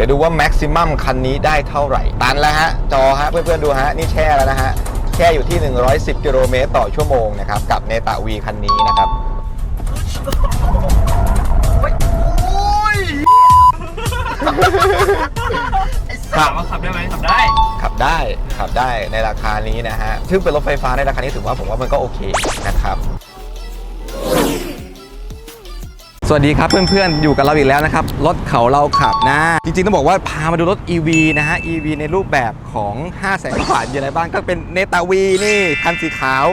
ดี๋ยวดูว่าแม็กซิมัมคันนี้ได้เท่าไหร่ ตันแล้วฮะ จอฮะ เพื่อนๆดูฮะ นี่แช่แล้วนะฮะ แช่อยู่ที่ 110 กิโลเมตรต่อชั่วโมงนะครับ กับเนตาวีคันนี้นะครับถามว่าขับได้ไหมขับได้ ขับได้ขับได้ในราคานี้นะฮะ ซึ่งเป็นรถไฟฟ้าในราคานี้ถือว่าผมว่ามันก็โอเคนะครับ สวัสดีครับเพื่อนๆ อยู่กับเราอีกแล้วนะครับ รถเขาเราขับนะ จริงๆ ต้องบอกว่าพามาดูรถ EV นะฮะ EV ในรูปแบบของ 5 0 0แสนกว่ามีอะไรบ้างก็เป็นเนตาวีนี่ คันสีขาว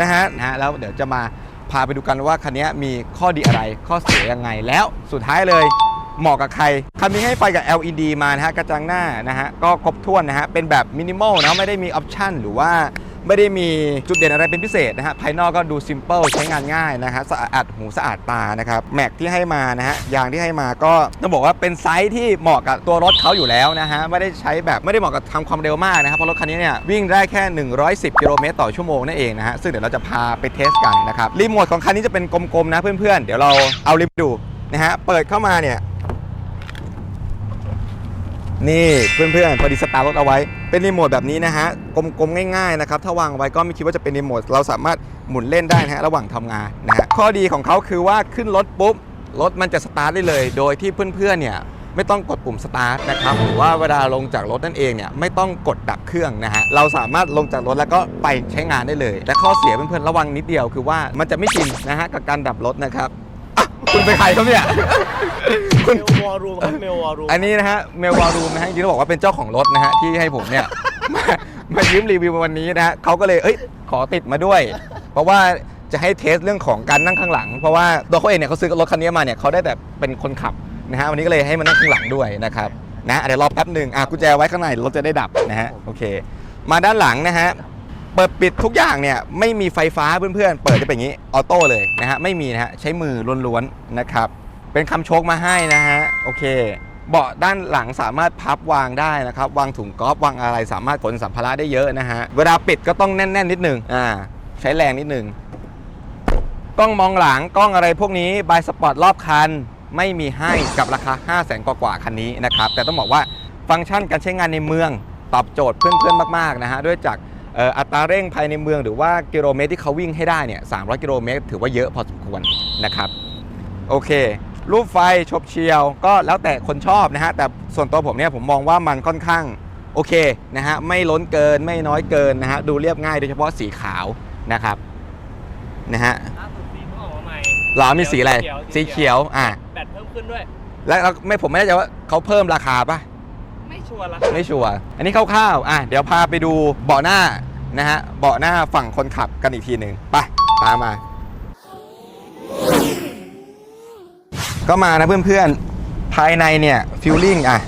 นะฮะนะฮะแล้วเดี๋ยวจะมาพาไปดูกันว่าคันนี้มีข้อดีอะไรข้อเสียยังไงแล้วสุดท้ายเลยเหมาะกับใคร คันนี้ให้ไฟกับ LED มานะฮะกระจังหน้านะฮะก็ครบถ้วนนะฮะเป็นแบบมินิมอลนะไม่ได้มีออปชั่นหรือว่า ไม่ได้มีจุดเด่นอะไรเป็นพิเศษนะฮะภายนอกก็ดูซิมเ l ิลใช้งานง่ายนะฮะสะอาดหูสะอาดตานะครับแม็กที่ให้มานะฮะยางที่ให้มาก็ต้องบอกว่าเป็นไซส์ที่เหมาะกับตัวรถเขาอยู่แล้วนะฮะไม่ได้ใช้แบบไม่ได้เหมาะกับทำความเร็วมากนะครับเพราะรถคันนี้เนี่ยวิ่งได้แค่ 110กิโลเมตรต่อชั่วโมงนั่นเองนะฮะซึ่งเดี๋ยวเราจะพาไปเทสกันนะครับรีโมทของคันนี้จะเป็นกลมๆนะเพื่อนๆเดี๋ยวเราเอารีโมทดูนะฮะเปิดเข้ามาเนี่ย นี่เพื่อนๆพอดีสตาร์ทรถเอาไว้ เป็นรีโมทแบบนี้นะฮะกลมๆง่ายๆนะครับถ้าวางไว้ก็ไม่คิดว่าจะเป็นรีโมทเราสามารถหมุนเล่นได้นะฮะระหว่างทำงานนะฮะข้อดีของเขาคือว่าขึ้นรถปุ๊บรถมันจะสตาร์ทได้เลย โดยที่เพื่อนๆเนี่ยไม่ต้องกดปุ่มสตาร์ทนะครับหรือว่าเวลาลงจากรถนั่นเองเนี่ยไม่ต้องกดดับเครื่องนะฮะเราสามารถลงจากรถแล้วก็ไปใช้งานได้เลย แต่ข้อเสียเพื่อนๆระวังนิดเดียวคือว่ามันจะไม่ชินนะฮะกับการดับรถนะครับ คุณเป็นใครครับเนี่ยคุณเมลวอลรูมครับเมลวอลรูมอันนี้นะฮะเมลวารูมนะฮะจริงๆต้องบอกว่าเป็นเจ้าของรถนะฮะที่ให้ผมเนี่ย มามายืมรีวิววันนี้นะฮะเขาก็เลยเอ้ยขอติดมาด้วย เพราะว่าจะให้เทสเรื่องของการนั่งข้างหลัง เพราะว่าตัวเขาเองเนี่ยเขาซื้อรถคันนี้มาเนี่ยเขาได้แต่เป็นคนขับนะฮะวันนี้ก็เลยให้มานั่งข้างหลังด้วยนะครับนะเดี๋ยวรอแป๊บหนึ่งอะกุญแจไว้ข้างในรถจะได้ดับนะฮะโอเค มาด้านหลังนะฮะ เปิดปิดทุกอย่างเนี่ยไม่มีไฟฟ้าเพื่อนๆ เปิดจะเป็นอย่างนี้ออโต้เลยนะฮะไม่มีนะฮะใช้มือล้วนๆนะครับเป็นคำโชคมาให้นะฮะโอเค เบาะด้านหลังสามารถพับวางได้นะครับวางถุงกอล์ฟวางอะไรสามารถขนสัมภาระได้เยอะนะฮะเวลาปิดก็ต้องแน่น ๆ นิดนึงอ่าใช้แรงนิดนึงกล้องมองหลังกล้องอะไรพวกนี้บายสปอร์ตรอบคันไม่มีให้กับราคา 5 0 0แสนกว่าๆคันนี้นะครับแต่ต้องบอกว่าฟังก์ชันการใช้งานในเมืองตอบโจทย์เพื่อนๆมากๆนะฮะด้วยจาก อ่ออัตราเร่งภายในเมืองหรือว่ากิโลเมตรที่เขาวิ่งให้ได้เนี่ย300 กิโลเมตร ถือว่าเยอะพอสมควรนะครับ โอเค รูปไฟชบเชียว ก็แล้วแต่คนชอบนะฮะ แต่ส่วนตัวผมเนี่ยผมมองว่ามันค่อนข้างโอเคนะฮะ ไม่ล้นเกินไม่น้อยเกินนะฮะ ดูเรียบง่ายโดยเฉพาะสีขาวนะครับนะฮะล่าสุดสีเพิ่งออกมาใหม่หรอมีสีอะไร สีเขียว อะแบตเพิ่มขึ้นด้วยแล้วแล้วไม่ผมไม่แน่ใจว่าเขาเพิ่มราคาปะไม่ ชัวร์ละไม่ชัวร์อันนี้คร่าวๆอะเดี๋ยวพาไปดูเบาะหน้านะฮะเบาะหน้าฝั่งคนขับกันอีกทีหนึ่งไปตามมา ก็มานะเพื่อนๆ ภายในเนี่ยฟิลลิ่งอะ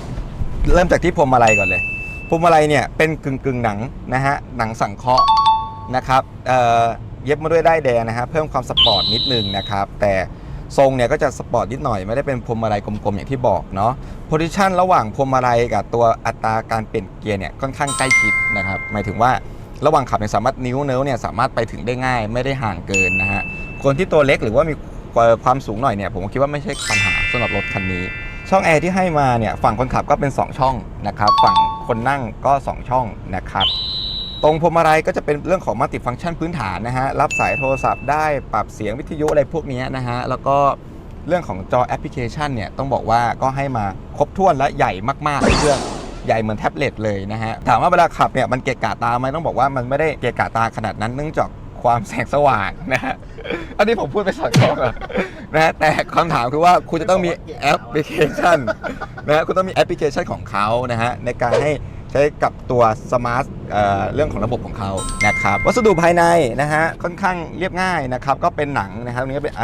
เริ่มจากที่พวงมาลัยก่อนเลยพวงมาลัยเนี่ยเป็นกึ่งกึ่งหนังนะฮะหนังสังเคราะห์นะครับเอ่อเย็บมาด้วยได้แดงนะฮะเพิ่มความสปอร์ตนิดนึงนะครับ แต่ ทรงเนี่ยก็จะสปอร์ตนิดหน่อยไม่ได้เป็นพวงมาลัยกลมๆ อย่างที่บอกเนาะโพซิชันระหว่างพวงมาลัยกับตัวอัตราการเปลี่ยนเกียร์เนี่ยค่อนข้างใกล้ชิดนะครับหมายถึงว่าระหว่างขับเนี่ยสามารถนิ้วเนิ้วเนี่ยสามารถไปถึงได้ง่าย ไม่ได้ห่างเกินนะฮะคนที่ตัวเล็กหรือว่ามีความสูงหน่อยเนี่ยผมคิดว่าไม่ใช่ปัญหาสำหรับรถคันนี้ ช่องแอร์ที่ให้มาเนี่ยฝั่งคนขับก็เป็น 2 ช่องนะครับฝั่งคนนั่งก็ 2 ช่องนะครับ ตรงพวงมาลัยก็จะเป็นเรื่องของมัลติฟังก์ชันพื้นฐานนะฮะ รับสายโทรศัพท์ได้ปรับเสียงวิทยุอะไรพวกนี้นะฮะ แล้วก็เรื่องของจอแอปพลิเคชันเนี่ย ต้องบอกว่าก็ให้มาครบถ้วนและใหญ่มากๆเครื่องใหญ่เหมือนแท็บเล็ตเลยนะฮะ ถามว่าเวลาขับเนี่ยมันเกะกะตาไหมต้องบอกว่ามันไม่ได้เกะกะตาขนาดนั้นเนื่องจากความแสงสว่างนะฮะ อันนี้ผมพูดไปสอดคล้องหรอนะฮะแต่คำถามคือว่าคุณจะต้องมีแอปพลิเคชันนะฮะคุณต้องมีแอปพลิเคชันของเขานะฮะในการให้ ใช้กับตัวสมาร์ทเรื่องของระบบของเขานะครับวัสดุภายในนะฮะค่อนข้างเรียบง่ายนะครับก็เป็นหนังนะครับตรงนี้เป็น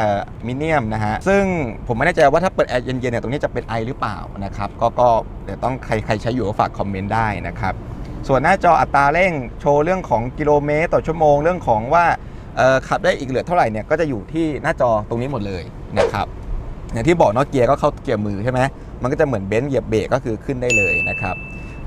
มิเนียมนะฮะซึ่งผมไม่แน่ใจว่าถ้าเปิดแอร์เย็นๆเนี่ยตรงนี้จะเป็นไอหรือเปล่านะครับก็ก็เดี๋ยวต้องใครใครใช้อยู่ก็ฝากคอมเมนต์ได้นะครับส่วนหน้าจออัตราเร่งโชว์เรื่องของกิโลเมตรต่อชั่วโมงเรื่องของว่าขับได้อีกเหลือเท่าไหร่เนี่ยก็จะอยู่ที่หน้าจอตรงนี้หมดเลยนะครับอย่างที่บอกเนาะเกียร์ก็เข้าเกียร์มือใช่ไหมมันก็จะเหมือนเบนซ์เหยียบเบรกก็คือขึ้นได้เลยนะครับ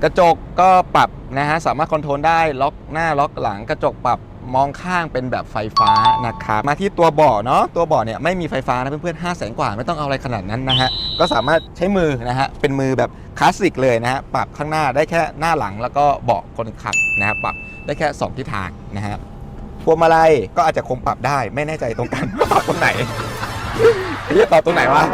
กระจกก็ปรับนะฮะสามารถคอนโทรลได้ล็อกหน้าล็อกหลังกระจกปรับมองข้างเป็นแบบไฟฟ้านะครับมาที่ตัวเบาะเนาะตัวเบาะเนี่ยไม่มีไฟฟ้านะเพื่อนๆ5 0 0แสนกว่าไม่ต้องเอาอะไรขนาดนั้นนะฮะก็สามารถใช้มือนะฮะเป็นมือแบบคลาสสิกเลยนะฮะปรับข้างหน้าได้แค่หน้าหลังแล้วก็เบาะคนขับนะครับปรับได้แค่ 2 ทิศทางนะฮะพวงมาลัยก็อาจจะคงปรับได้ไม่แน่ใจตรงกันปรับตรงไหนเรียกปรับตรงไหนวะ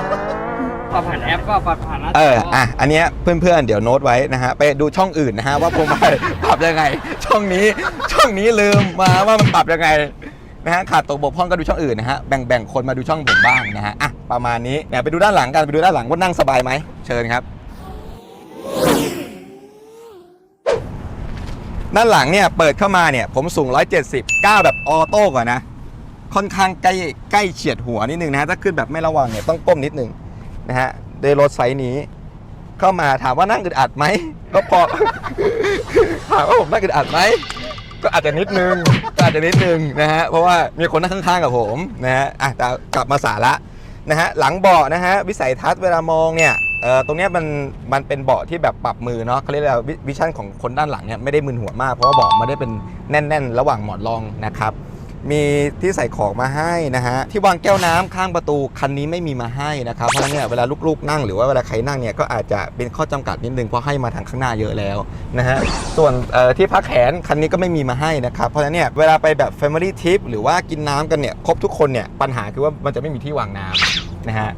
ปรับผ่านแอปก็ปรับผ่านหน้าจเออ อะ อันเนี้ยเพื่อนๆ เดี๋ยวโน้ตไว้นะฮะ ไปดูช่องอื่นนะฮะว่าพวงมาลัย ปรับยังไง ช่องนี้ ช่องนี้ลืมมาว่ามันปรับยังไงนะฮะ ขาดตกบกพร่องก็ดูช่องอื่นนะฮะ แบ่งแบ่งคนมาดูช่องผมบ้างนะฮะ อะ ประมาณนี้เดี๋ยวไปดูด้านหลังกัน ไปดูด้านหลังว่านั่งสบายไหม เชิญครับ ด้านหลังเนี่ย เปิดเข้ามาเนี่ย ผมสูง 170ก้าวแบบออโต้ก่อนนะ ค่อนข้างใกล้ใกล้เฉียดหัวนิดนึงนะฮะ ถ้าขึ้นแบบไม่ระวังเนี่ยต้องก้มนิดนึง นะฮะโดยรถไซส์นี้ เข้ามาถามว่านั่งอึดอัดไหมก็พอ ถามว่าผมนั่งอึดอัดไหมก็อาจจะนิดนึงก็อาจจะนิดนึงนะฮะเพราะว่ามีคนนั่งข้างๆกับผมนะฮะอะแต่กลับมาสาระนะฮะหลังเบาะนะฮะวิสัยทัศน์เวลามองเนี่ยเอ่อตรงเนี้ยมันมันเป็นเบาะที่แบบปรับมือเนาะเขาเรียกว่าวิชั่นของคนด้านหลังเนี่ยไม่ได้มึนหัวมากเพราะว่าเบาะไม่ได้เป็นแน่น ๆ ระหว่างหมอนรองนะครับ มีที่ใส่ของมาให้นะฮะที่วางแก้วน้ำข้างประตูคันนี้ไม่มีมาให้นะครับเพราะฉะนั้นเนี่ยเวลาลูกๆนั่งหรือว่าเวลาใครนั่งเนี่ยก็อาจจะเป็นข้อจำกัดนิดนึงเพราะให้มาทางข้างหน้าเยอะแล้วนะฮะส่วนที่พักแขนคันนี้ก็ไม่มีมาให้นะครับเพราะฉะนั้นเนี่ยเวลาไปแบบ Family Trip หรือว่ากินน้ำกันเนี่ยครบทุกคนเนี่ยปัญหาคือว่ามันจะไม่มีที่วางน้ำนะฮะ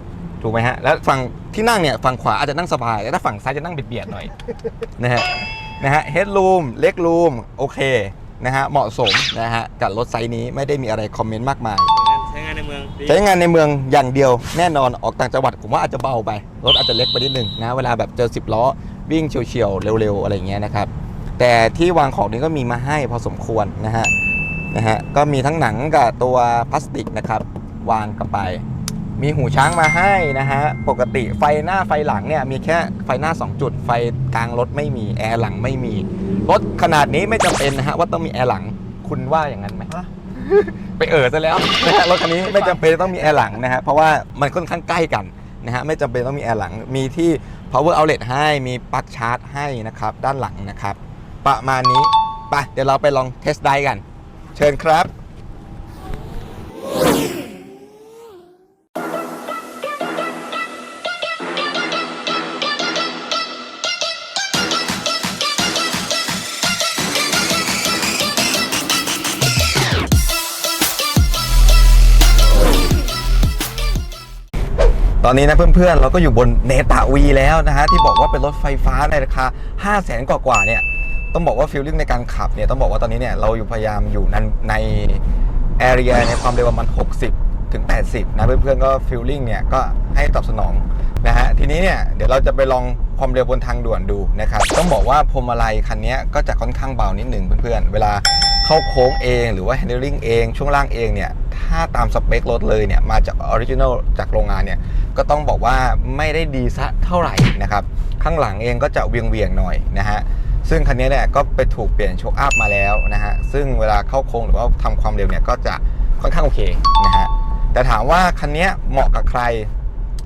ถูกไหมฮะ แล้วฝั่งที่นั่งเนี่ยฝั่งขวาอาจจะนั่งสบาย แต่ถ้าฝั่งซ้ายจะนั่งเบียดๆหน่อยนะฮะ นะฮะเฮดรูมเล็กรูมโอเค นะฮะเหมาะสมนะฮะกับรถไซส์นี้ไม่ได้มีอะไรคอมเมนต์มากมาย ใช้งานในเมืองดีใช้งานในเมืองอย่างเดียวแน่นอนออกต่างจังหวัดผมว่าอาจจะเบาไป รถอาจจะเล็กไปนิดนึงนะเวลาแบบเจอ 10 ล้อ วิ่งเฉียวๆ เร็วๆ อะไรอย่างเงี้ยนะครับ แต่ที่วางของนี้ก็มีมาให้พอสมควรนะฮะนะฮะก็มีทั้งหนังกับตัวพลาสติกนะครับ วางกันไป มีหูช้างมาให้นะฮะ ปกติไฟหน้าไฟหลังเนี่ยมีแค่ไฟหน้า 2 จุด ไฟกลางรถไม่มี แอร์หลังไม่มี รถขนาดนี้ไม่จำเป็นนะฮะว่าต้องมีแอร์หลัง คุณว่าอย่างนั้นไหมไปเออซะแล้วนะฮะรถคันนี้ไม่จำเป็นต้องมีแอร์หลังนะฮะ เพราะว่ามันค่อนข้างใกล้กันนะฮะ ไม่จำเป็นต้องมีแอร์หลัง มีที่ power outlet ให้ มีปลั๊กชาร์จให้นะครับ ด้านหลังนะครับ ประมาณนี้ไปเดี๋ยวเราไปลองเทสไดกัน เชิญครับ อนนี้นะเพื่อนๆ เราก็อยู่บนเนตาวีแล้วนะฮะที่บอกว่าเป็นรถไฟฟ้าในราคา 5 0 0แสนกว่าๆเนี่ยต้องบอกว่าฟิลลิ่งในการขับเนี่ยต้องบอกว่าตอนนี้เนี่ยเราอยู่พยายามอยู่ในในแอเรียในความเร็วประมาณ 60 ถึง 80 นะเพื่อนๆ ก็ฟิลลิ่งเนี่ยก็ให้ตอบสนองนะฮะทีนี้เนี่ยเดี๋ยวเราจะไปลองความเร็วบนทางด่วนดูนะครับต้องบอกว่าพวงมาลัยคันนี้ก็จะค่อนข้างเบานิดหนึ่งเพื่อนๆ เวลาเข้าโค้งเอง หรือว่า handling เองช่วงล่างเองเนี่ย ถ้าตามสเปครถเลยเนี่ยมาจากออริจิน l ลจากโรงงานเนี่ยก็ต้องบอกว่าไม่ได้ดีซะเท่าไหร่นะครับ ข้างหลังเองก็จะเวียงเวียงๆหน่อยนะฮะซึ่งคันนี้เนี่ยก็ไปถูกเปลี่ยนโชคอัพมาแล้วนะฮะซึ่งเวลาเข้าโค้งหรือว่าทำความเร็วเนี่ยก็จะค่อนข้างโอเคนะฮะแต่ถามว่าคันนี้เหมาะกับใคร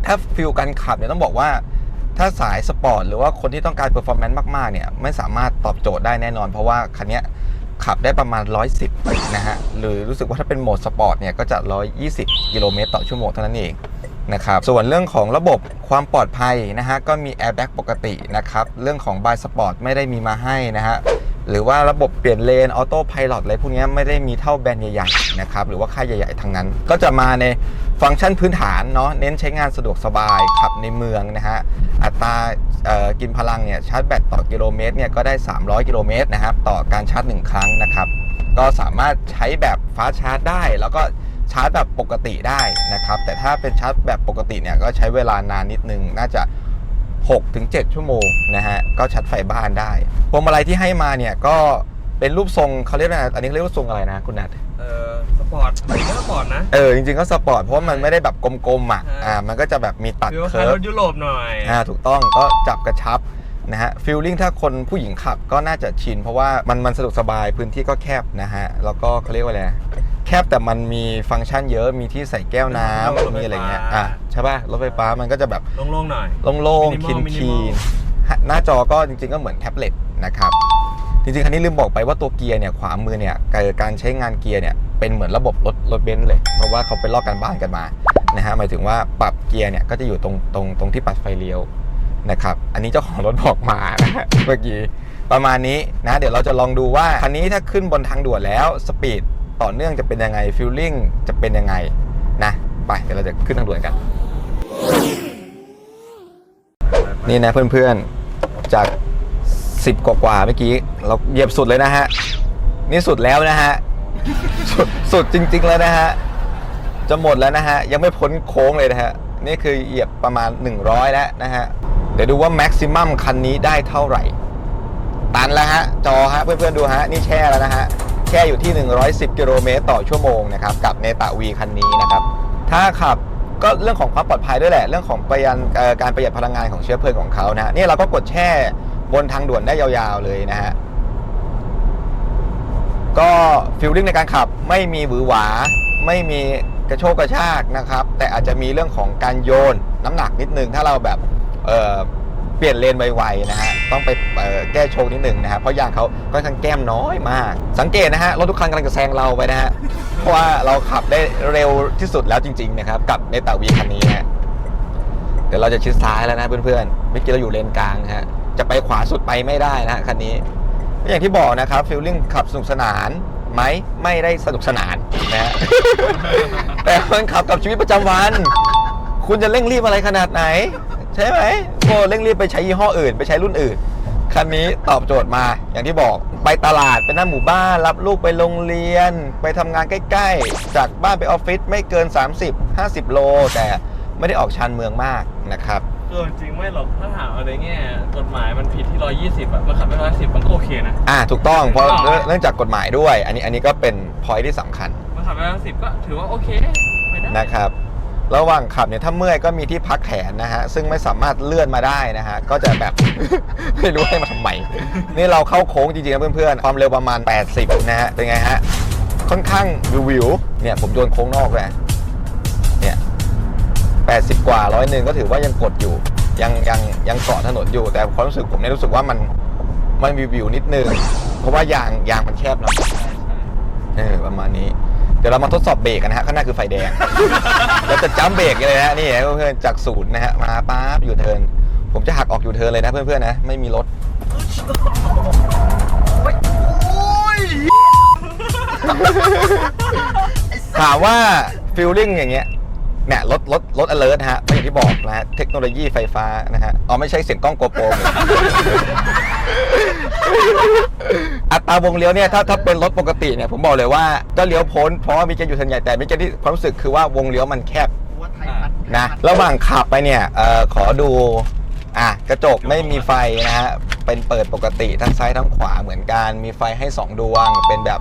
ถ้าฟิลการขับเนี่ยต้องบอกว่าถ้าสายสปอร์ตหรือว่าคนที่ต้องการเ e อร์ฟอร์แมนซ์มากๆเนี่ยไม่สามารถตอบโจทย์ได้แน่นอน เพราะว่าคันนี้ ขับได้ประมาณ 110 นะฮะ หรือรู้สึกว่าถ้าเป็นโหมดสปอร์ตเนี่ยก็จะ 120 กิโลเมตรต่อชั่วโมงเท่านั้นเองนะครับ ส่วนเรื่องของระบบความปลอดภัยนะฮะ ก็มีแอร์แบ็กปกตินะครับ เรื่องของบายสปอร์ตไม่ได้มีมาให้นะฮะ หรือว่าระบบเปลี่ยนเลนออโต้พายロอะไรพวกนี้ไม่ได้มีเท่าแบรนด์ใหญ่ๆนะครับ หรือว่าค่ายใหญ่ๆทั้งนั้น ก็จะมาใน ฟังก์ชันพื้นฐานเนาะเน้นใช้งานสะดวกสบายขับในเมืองนะฮะอัตรากินพลังเนี่ยชาร์จแบตต่อกิโลเมตรเนี่ยก็ได้ 300 กิโลเมตรนะครับต่อการชาร์จ 1 ครั้งนะครับ ก็สามารถใช้แบบฟ้าชาร์จได้ แล้วก็ชาร์จแบบปกติได้นะครับ แต่ถ้าเป็นชาร์จแบบปกติเนี่ยก็ใช้เวลานานนิดนึง น่าจะ6ถึง7ชั่วโมงนะฮะก็ชาร์จไฟบ้านได้พวงมาลัยที่ให้มาเนี่ยก็เป็นรูปทรงเขาเรียกว่าอันนี้เขาเรียกว่าทรงอะไรนะคุณนัทเออ ปอร์ตอันนี้ก็สปอร์ตนะ เออจริงๆก็สปอร์ตเพราะว่ามันไม่ได้แบบกลมๆอะใช่อ่ามันก็จะแบบมีตัดฟิลคล้าเคิยร์รฟถยุโรปหน่อยอ่าถูกต้องก็จับกระชับนะฮะฟีลลิ่งถ้าคนผู้หญิงขับก็น่าจะชิน เพราะว่ามันมันสะดวกสบายพื้นที่ก็แคบนะฮะ แล้วก็เขาเรียกว่าอะไรนะแคบแต่มันมีฟังก์ชันเยอะมีที่ใส่แก้วน้ำมีอะไรเงี้ยอะใช่ป่ะรถไฟฟ้ามันก็จะแบบโล่งๆหน่อยโล่งๆ Minimal คินคี minimal หน้าจอก็จริงๆก็เหมือนแท็บเล็ตนะครับ จริงๆคันนี้ลืมบอกไปว่าตัวเกียร์เนี่ยขวามือเนี่ยการใช้งานเกียร์เนี่ยเป็นเหมือนระบบรถรถเบนซ์เลย เพราะว่าเขาไปลอกกันบ้านกันมานะฮะหมายถึงว่าปรับเกียร์เนี่ยก็จะอยู่ตรงตรงตรงที่ปัดไฟเลี้ยวนะครับอันนี้เจ้าของรถบอกมานะเมื่อกี้ประมาณนี้นะเดี๋ยวเราจะลองดูว่าคันนี้ถ้าขึ้นบนทางด่วนแล้วสปีดต่อเนื่องจะเป็นยังไงฟิลลิ่งจะเป็นยังไงนะไปเดี๋ยวเราจะขึ้นทางด่วนกัน นี่นะเพื่อนๆจาก 10 กว่ากว่าเมื่อกี้ เราเหยียบสุดเลยนะฮะ นี่สุดแล้วนะฮะสุดสุดจริง ๆ แล้วนะฮะ จะหมดแล้วนะฮะ ยังไม่พ้นโค้งเลยนะฮะ นี่คือเหยียบประมาณ 100 แล้วนะฮะ เดี๋ยวดูว่าแม็กซิมัมคันนี้ได้เท่าไหร่ ตันแล้วฮะ จอฮะ เพื่อนๆดูฮะ นี่แช่แล้วนะฮะ แช่อยู่ที่ 110 กิโลเมตรต่อชั่วโมงนะครับ กับเนตาวีคันนี้นะครับ ถ้าขับก็เรื่องของความปลอดภัยด้วยแหละ เรื่องของประหยัดการประหยัดพลังงานของเชื้อเพลิงของเขานะนี่เราก็กดแช่ บนทางด่วนได้ยาวๆเลยนะฮะก็ฟิลลิ่งในการขับไม่มีหวือหวา ไม่มีกระโชกกระชากนะครับ แต่อาจจะมีเรื่องของการโยนน้ำหนักนิดนึง ถ้าเราแบบเเปลี่ยนเลนไวๆนะฮะต้องไปแก้โชคนิดนึงนะฮะเพราะยางเขาค่อนข้างแก้มน้อยมาก สังเกตนะฮะรถทุกคันกำลังจะแซงเราไปนะฮะเพราะว่าเราขับได้เร็วที่สุดแล้วจริงๆนะครับกับในตาวีคันนี้นะฮะเดี๋ยวเราจะชิดซ้ายแล้วนะเพื่อนๆเมื่อกี้เราอยู่เลนกลางนะฮะ จะไปขวาสุดไปไม่ได้นะคันนี้อย่างที่บอกนะครับฟิลลิ่งขับสนุกสนานไหมไม่ได้สนุกสนานนะฮะแต่มันขับกับชีวิตประจำวัน คุณจะเร่งรีบอะไรขนาดไหน ใช่ไหมโอ้เร่งรีบไปใช้ยี่ห้ออื่น ไปใช้รุ่นอื่นคันนี้ตอบโจทย์มาอย่างที่บอกไปตลาดไปหน้าหมู่บ้าน รับลูกไปโรงเรียน ไปทำงานใกล้ ๆ จากบ้านไปออฟฟิศไม่เกิน 30 50 โล แต่ไม่ได้ออกชานเมืองมากนะครับ เออจริงไม่หรอกถ้าถามอะไรเงี้ยกฎหมายมันผิดที่120อะมันขับไป110มันก็โอเคนะ อ่าถูกต้องเพราะถูกต้องเนื่องจากกฎหมายด้วย อันนี้อันนี้ก็เป็นพอยที่สำคัญมันขับไป110ก็ถือว่าโอเคไปได้นะครับ ระหว่างขับเนี่ยถ้าเมื่อยก็มีที่พักแขนนะฮะ ซึ่งไม่สามารถเลื่อนมาได้นะฮะ ก็จะแบบ ไม่รู้ให้มาทำไม นี่เราเข้าโค้งจริงๆนะเพื่อนๆ ความเร็วประมาณ 80 นะฮะ เป็นไงฮะ ค่อนข้างวิวๆเนี่ยผมโดนโค้งนอกเลยเนี่ย 80 กว่าร้อยหนึ่งก็ถือว่ายังกดอยู่ ยังยังยังเกาะถนนอยู่ แต่ความรู้สึกผมเนี่ยรู้สึกว่ามันมันวิวๆนิดนึง เพราะว่ายางยางมันแคบเนาะเออประมาณนี้ เดี๋ยวเรามาทดสอบเบรกกันนะฮะข้างหน้าคือไฟแดงเราจะจ้ำเบรกเลยนะฮะนี่เพื่อนๆจากศูนย์นะฮะมาปั๊บอยู่เทิร์นผมจะหักออกอยู่เทิร์นเลยนะเพื่อนๆนะไม่มีรถถามว่าฟิลลิ่งอย่างเงี้ย เนี่ยรถรถรถ alert ฮะก็อย่างที่บอกนะฮะเทคโนโลยีไฟฟ้านะฮะอ๋อไม่ใช่เสียงกล้องโกโปรอัตราวงเลี้ยวเนี่ยถ้าถ้าเป็นรถปกติเนี่ยผมบอกเลยว่าก็เลี้ยวพ้นเพราะว่ามีเกณฑ์อยู่ทันใหญ่แต่มีเกณฑ์ที่ความรู้สึกคือว่าวงเลี้ยวมันแคบนะระหว่างขับไปเนี่ยเอ่อขอดูอะกระจกไม่มีไฟนะฮะเป็นเปิดปกติทั้งซ้ายทั้งขวาเหมือนกันมีไฟให้ 2 ดวง เป็นแบบ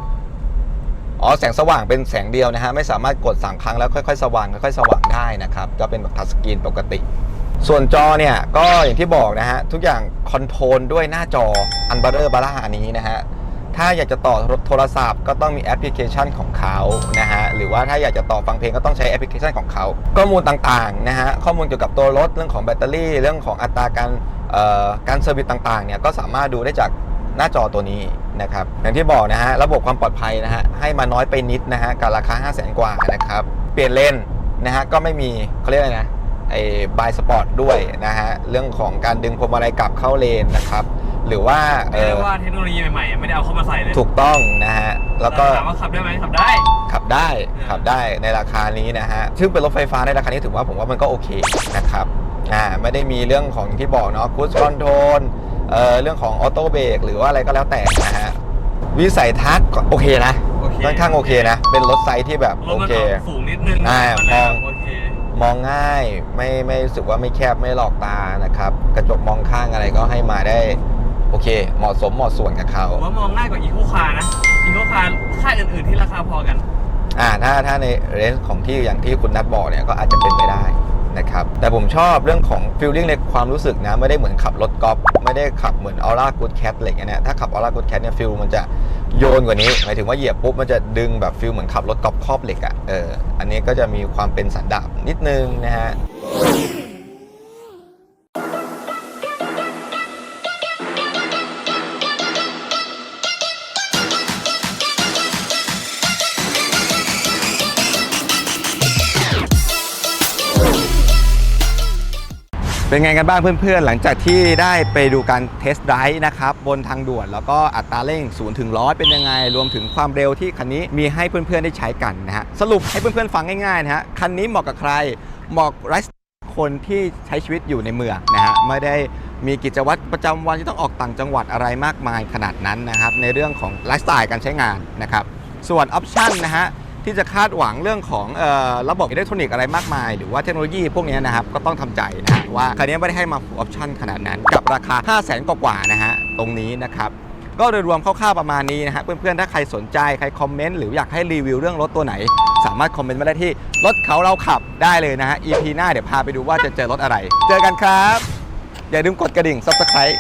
อ๋อแสงสว่างเป็นแสงเดียวนะฮะไม่สามารถกด3ครั้งแล้วค่อยๆสว่างค่อยๆสว่างได้นะครับก็เป็นแบบทัชสกรีนปกติ ส่วนจอเนี่ยก็อย่างที่บอกนะฮะทุกอย่างคอนโทรลด้วยหน้าจออันบ r เ r อร์บาร่าอันนี้นะฮะถ้าอยากจะต่อโทรศัพท์ก็ต้องมีแอปพลิเคชันของเขานะฮะหรือว่าถ้าอยากจะต่อฟังเพลงก็ต้องใช้แอปพลิเคชันของเขา ข้อมูลต่างๆนะฮะข้อมูลเกี่ยวกับตัวรถเรื่องของแบตเตอรี่ เรื่องของอัตราการการเซอร์วิสต่างๆเนี่ยก็สามารถดูได้จาก หน้าจอตัวนี้นะครับอย่างที่บอกนะฮะระบบความปลอดภัยนะฮะให้มาน้อยไปนิดนะฮะกับราคา 5 0 0 0 0 0กว่านะครับเปลี่ยนเลนนะฮะก็ไม่มีเขาเรียกอะไรนะไอ้บายสปอร์ตด้วยนะฮะเรื่องของการดึงพวงมาลัยกลับเข้าเลนนะครับหรือว่าเอไม่ได้อว่าเทคโนโลยีใหม่ๆไม่ได้เอาเข้ามาใส่เลยถูกต้องนะฮะแล้วก็ ถามว่าขับได้ไหมขับได้ ขับได้อืมขับได้ในราคานี้นะฮะ ซึ่งเป็นรถไฟฟ้าในราคานี้ถือว่าผมว่ามันก็โอเคนะครับ อ่า ไม่ได้มีเรื่องของที่บอกเนาะคูสคอนโทรล เอ่อเรื่องของออโต้เบรกหรือว่าอะไรก็แล้วแต่นะฮะวิสัยทัศน์ก็โอเคนะโอเคค่อนข้างโอเคนะ เป็นรถไซส์ที่แบบรถโอมันเค ออกสูงนิดนึงอ่ามันเลยมองแบบโอเคมองง่ายไม่ไม่รู้สึกว่าไม่แคบไม่หลอกตานะครับ กระจกมองข้างอะไรก็ให้มาได้ โอเค เหมาะสมเหมาะส่วนกับเขา ผมว่ามองง่ายกว่าอีโคคาร์นะอีโคคาร์ค่ายอื่นๆที่ราคาพอกัน อ่าถ้าถ้าในเรนจ์ของที่อย่างที่คุณนัทบอกเนี่ยก็อาจจะเป็นไปได้ นะครับแต่ผมชอบเรื่องของฟีลลิ่งในความรู้สึกนะไม่ได้เหมือนขับรถกอล์ฟไม่ได้ขับเหมือนออร่ากูดแคทอะไรเงี้ยนะถ้าขับออร่ากูดแคทเนี่ยฟิลมันจะโยนกว่านี้หมายถึงว่าเหยียบปุ๊บมันจะดึงแบบฟิลเหมือนขับรถกอล์ฟครอบเหล็กอะ่ะเอออันนี้ก็จะมีความเป็นสันดาบนิดนึงนะฮะ เป็นไงกันบ้างเพื่อนๆ หลังจากที่ได้ไปดูการเทสต์ไดรฟ์นะครับบนทางด่วน แล้วก็อัตราเร่ง0ถึง100 เป็นยังไง รวมถึงความเร็วที่คันนี้มีให้เพื่อนๆ ได้ใช้กันนะฮะสรุปให้เพื่อนๆ ฟังง่ายๆนะฮะคันนี้เหมาะกับใครเหมาะไลฟ์คนที่ใช้ชีวิตอยู่ในเมืองนะฮะไม่ได้มีกิจวัตรประจำวันที่ต้องออกต่างจังหวัดอะไรมากมายขนาดนั้นนะครับในเรื่องของไลฟ์สไตล์การใช้งานนะครับส่วนออปชันนะฮะที่จะคาดหวังเรื่องของออระบบอิเล็กทรอนิกส์อะไรมากมาย หรือว่าเทคโนโลยีพวกนี้นะครับก็ต้องทำใจนะ ว่าคันนี้ไม่ได้ให้มาฟูลออปชั่นขนาดนั้น กับราคา 5 0 0แสนกว่าๆนะฮะตรงนี้นะครับก็โดยรวมคร่าวๆประมาณนี้นะฮะเพื่อนๆ ถ้าใครสนใจใครคอมเมนต์หรืออยากให้รีวิวเรื่องรถตัวไหน สามารถคอมเมนต์มาได้ที่รถเขาเราขับได้เลยนะฮะ EP หน้าเดี๋ยวพาไปดูว่าจะเจอรถอะไร เจอกันครับ อย่าลืมกดกระดิ่ง subscribe